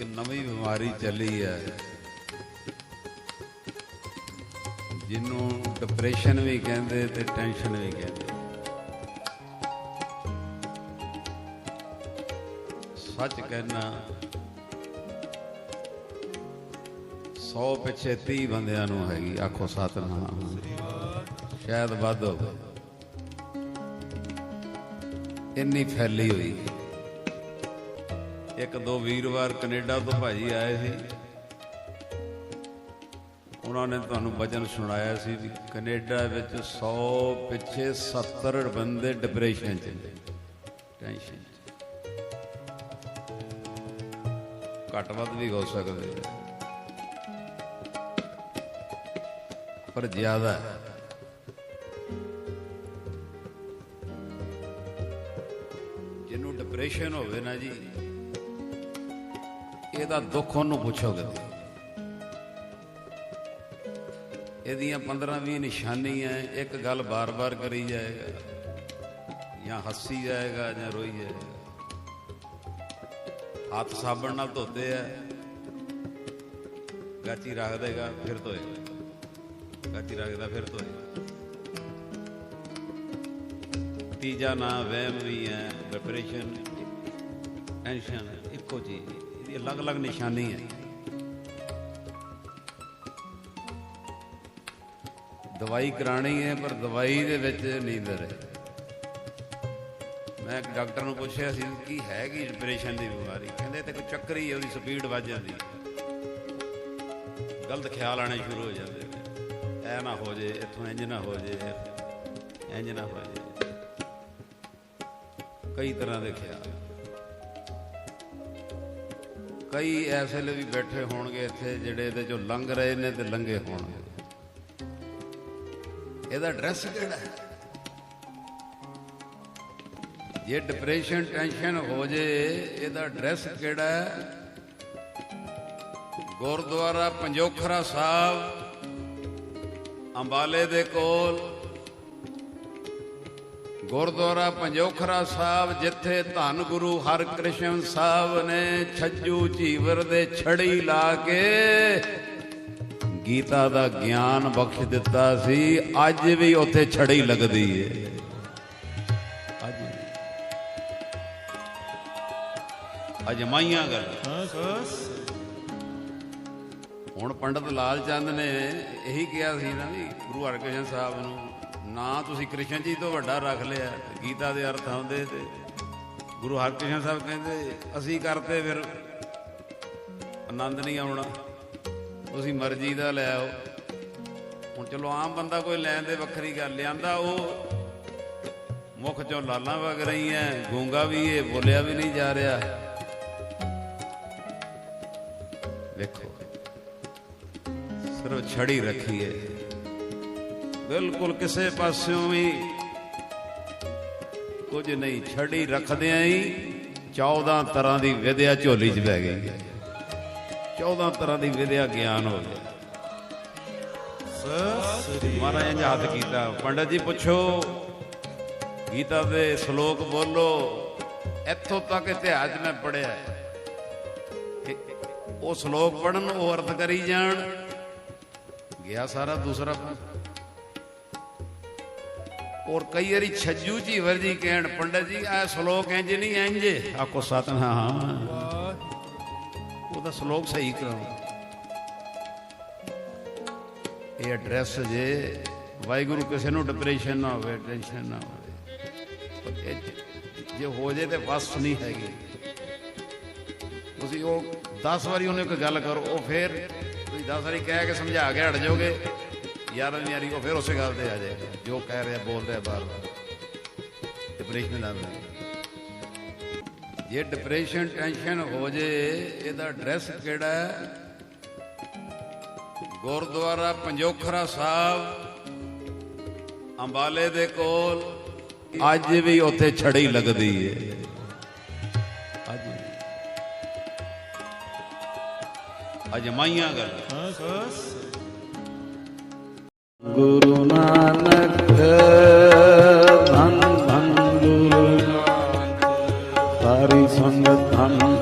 ਇੱਕ ਨਵੀਂ ਬਿਮਾਰੀ ਚੱਲੀ ਹੈ। ਜਿਹਨੂੰ ਡਿਪਰੈਸ਼ਨ ਵੀ ਕਹਿੰਦੇ ਤੇ ਟੈਨਸ਼ਨ ਵੀ ਕਹਿੰਦੇ। ਸੱਚ ਕਹਿਣਾ 100 ਪਿੱਛੇ 30 ਬੰਦਿਆਂ ਨੂੰ ਹੈਗੀ, ਆਖੋ ਸਤਨਾਮ। ਸ਼ਾਇਦ ਵੱਧ ਹੋਵੇ। ਇੰਨੀ ਫੈਲੀ ਹੋਈ। ਇੱਕ ਦੋ ਵੀਰਵਾਰ ਕੈਨੇਡਾ ਤੋਂ ਭਾਜੀ ਆਏ ਸੀ। ਉਹਨਾਂ ਨੇ ਤੁਹਾਨੂੰ ਵਚਨ ਸੁਣਾਇਆ ਸੀ ਵੀ ਕੈਨੇਡਾ ਵਿੱਚ 100 ਪਿੱਛੇ 70 ਬੰਦੇ ਡਿਪਰੈਸ਼ਨ ਚ ਟੈਨਸ਼ਨ ਘੱਟ ਵੱਧ ਵੀ ਹੋ ਸਕਦੇ ਪਰ ਜ਼ਿਆਦਾ ਹੈ। ਜਿਹਨੂੰ ਡਿਪਰੈਸ਼ਨ ਹੋਵੇ ਨਾ ਜੀ ਇਹਦਾ ਦੁੱਖ ਉਹਨੂੰ ਪੁੱਛੋਗੇ ਤੁਸੀਂ। ਇਹਦੀਆਂ 15-20 ਨਿਸ਼ਾਨੀਆਂ, ਇੱਕ ਗੱਲ ਬਾਰ-ਬਾਰ ਕਰੀ ਜਾਏਗਾ, ਜਾਂ ਹੱਸੀ ਜਾਏਗਾ, ਜਾਂ ਰੋਈ ਜਾਏਗਾ। ਹੱਥ ਸਾਬਣ ਨਾਲ ਧੋਤੇ ਆ, ਗਾਚੀ ਰੱਖ ਦੇਗਾ, ਫਿਰ ਧੋਏਗਾ। ਗਾਚੀ ਰੱਖਦਾ ਫਿਰ ਧੋਏਗਾ। ਤੀਜਾ ਨਾ, ਵਹਿਮ ਵੀ ਹੈ ਡਿਪਰੈਸ਼ਨ ਟੈਨਸ਼ਨ ਇੱਕੋ ਚੀਜ਼। ਇਹਦੀ ਅਲੱਗ-ਅਲੱਗ ਨਿਸ਼ਾਨੀ ਹੈ। ਦਵਾਈ ਕਰਾਣੀ ਹੈ, ਪਰ ਦਵਾਈ ਦੇ ਵਿੱਚ ਨੀਂਦਰ ਹੈ। ਮੈਂ ਇੱਕ ਡਾਕਟਰ ਨੂੰ ਪੁੱਛਿਆ ਸੀ ਕੀ ਹੈ ਕੀ ਡਿਪਰੈਸ਼ਨ ਦੀ ਬਿਮਾਰੀ? ਕਹਿੰਦੇ ਤੇ ਕੋਈ ਚੱਕਰ ਹੀ ਉਹਦੀ ਸਪੀਡ ਵੱਧ ਜਾਂਦੀ ਗਲਤ ਖਿਆਲ ਆਣੇ ਸ਼ੁਰੂ ਹੋ ਜਾਂਦੇ ਨੇ। ਐ ਨਾ ਹੋ ਜੇ, ਇੱਥੋਂ ਇੰਜ ਨਾ ਹੋ ਜੇ ਇੰਜ ਨਾ ਹੋ ਜੇ। ਕਈ ਤਰ੍ਹਾਂ ਦੇ ਖਿਆਲ। ਕਈ ਐਸੇ ਲਈ ਵੀ ਬੈਠੇ ਹੋਣਗੇ ਇੱਥੇ ਜਿਹੜੇ ਇਹਦੇ ਚੋਂ ਲੰਘ ਰਹੇ ਨੇ ਤੇ ਲੰਘੇ ਹੋਣਗੇ। ਇਹਦਾ ਐਡਰੈਸ ਕਿਹੜਾ ਹੈ? ਜੇ ਡਿਪਰੈਸ਼ਨ ਟੈਨਸ਼ਨ ਹੋ ਜੇ, ਇਹਦਾ ਐਡਰੈਸ ਕਿਹੜਾ ਹੈ? ਗੁਰਦੁਆਰਾ ਪੰਜੋਖਰਾ ਸਾਹਿਬ, ਅੰਬਾਲੇ ਦੇ ਕੋਲ। ਗੁਰਦੁਆਰਾ ਪੰਜੋਖਰਾ ਸਾਹਿਬ, ਜਿੱਥੇ ਧੰਨ ਗੁਰੂ ਹਰਕ੍ਰਿਸ਼ਨ ਸਾਹਿਬ ਨੇ ਛੱਜੂ ਝੀਵਰ ਦੇ ਛੜੀ ਲਾ ਕੇ ਗੀਤਾ ਦਾ ਗਿਆਨ ਬਖਸ਼ ਦਿੱਤਾ ਸੀ। ਅੱਜ ਵੀ ਉੱਥੇ ਛੜੀ ਲੱਗਦੀ ਏ। ਅੱਜ ਅਜਮਾਈਆਂ ਗੱਲ। ਹੁਣ ਪੰਡਤ ਲਾਲ ਚੰਦ ਨੇ ਇਹੀ ਕਿਹਾ ਸੀ ਨਾ ਵੀ ਗੁਰੂ ਹਰਕ੍ਰਿਸ਼ਨ ਸਾਹਿਬ ਨੂੰ ਨਾ ਤੁਸੀਂ ਕ੍ਰਿਸ਼ਨ ਜੀ ਤੋਂ ਵੱਡਾ ਰੱਖ ਲਿਆ, ਗੀਤਾ ਦੇ ਅਰਥ ਆਉਂਦੇ ਤੇ ਗੁਰੂ ਹਰਕ੍ਰਿਸ਼ਨ ਸਾਹਿਬ ਕਹਿੰਦੇ, ਅਸੀਂ ਕਰਤੇ ਫਿਰ ਆਨੰਦ ਨਹੀਂ ਆਉਣਾ। ਤੁਸੀਂ ਮਰਜ਼ੀ ਦਾ ਲੈ ਆਓ। ਹੁਣ ਚਲੋ ਆਮ ਬੰਦਾ ਕੋਈ ਲੈਣ ਦੇ ਵੱਖਰੀ ਗੱਲ, ਲਿਆਂਦਾ ਉਹ, ਮੁਖ ਚੋਂ ਲਾਲਾਂ ਵਗ ਰਹੀਆਂ, ਗੂੰਗਾ ਵੀ ਇਹ, ਬੋਲਿਆ ਵੀ ਨਹੀਂ ਜਾ ਰਿਹਾ। ਵੇਖੋ, ਸਿਰਫ ਛੜੀ ਰੱਖੀ ਹੈ। ਬਿਲਕੁਲ ਕਿਸੇ ਪਾਸਿਓਂ ਵੀ ਕੁਝ ਨਹੀਂ, ਛੜੀ ਰੱਖਦਿਆਂ ਹੀ 14 ਤਰ੍ਹਾਂ ਦੀ ਵਿਦਿਆ ਝੋਲੀ 'ਚ ਪੈ ਗਈ। 14 ਤਰ੍ਹਾਂ ਦੀ ਵਿਦਿਆ ਗਿਆਨ ਹੋ ਗਿਆ। ਮਹਾਰਾਜ ਨੇ ਹੱਥ ਕੀਤਾ, ਪੰਡਤ ਜੀ ਪੁੱਛੋ, ਗੀਤਾ ਦੇ ਸ਼ਲੋਕ ਬੋਲੋ, ਇੱਥੋਂ ਤੱਕ ਇਤਿਹਾਸ ਮੈਂ ਪੜਿਆ ਉਹ ਸ਼ਲੋਕ ਪੜਨ ਉਹ ਅਰਥ ਕਰੀ ਜਾਣ, ਗਿਆ ਸਾਰਾ ਦੂਸਰਾ ਔਰ ਕਈ ਵਾਰੀ ਛੱਜੂ ਜੀ ਕਹਿਣ ਪੰਡਤ ਜੀ ਆ ਸ਼ਲੋਕ ਇੰਜ ਨਹੀਂ ਇੰਜ ਆਕੋ ਸਤਨਾਮ। ਉਹਦਾ ਸ਼ਲੋਕ ਸਹੀ ਕਰਾਓ ਇਹ ਐਡਰੈਸ ਜੇ ਵਾਹਿਗੁਰੂ ਕਿਸੇ ਨੂੰ ਡਿਪਰੈਸ਼ਨ ਨਾ ਹੋਵੇ ਟੈਨਸ਼ਨ ਨਾ ਹੋਵੇ। ਜੇ ਹੋ ਜੇ ਤੇ ਵਸ ਨਹੀਂ ਹੈਗੀ। ਤੁਸੀਂ ਉਹ 10 ਵਾਰੀ ਉਹਨੂੰ ਇੱਕ ਗੱਲ ਕਰੋ ਉਹ ਫੇਰ ਤੁਸੀਂ 10 ਵਾਰੀ ਕਹਿ ਕੇ ਸਮਝਾ ਕੇ ਹਟ ਜਾਓਗੇ। ਯਾਰਾਂ ਯਾਰੀ, ਉਹ ਫਿਰ ਉਸੇ ਗੱਲ ਤੇ ਆ ਜਾਏਗਾ ਜੋ ਕਹਿ ਰਿਹਾ ਬੋਲ ਰਿਹਾ ਬਾਰ ਬਾਰ ਡਿਪਰੈਸ਼ਨ ਦਾ ਜੇ ਡਿਪਰੈਸ਼ਨ ਟੈਨਸ਼ਨ ਹੋ ਜੇ, ਇਹਦਾ ਐਡਰੈਸ ਕਿਹੜਾ ਹੈ? ਗੁਰਦੁਆਰਾ ਪੰਜੋਖਰਾ ਸਾਹਿਬ, ਅੰਬਾਲੇ ਦੇ ਕੋਲ। ਅੱਜ ਵੀ ਉੱਥੇ ਛੜੀ ਲੱਗਦੀ ਏ। ਅੱਜ ਅਜਮਾਈਆਂ ਗੱਲ। ਗੁਰੂ ਨਾਨਕ ਧੰਨ ਧੰਨ ਗੁਰੂ ਨਾਨਕ ਸਾਰੀ ਸੰਗਤ ਧੰਨ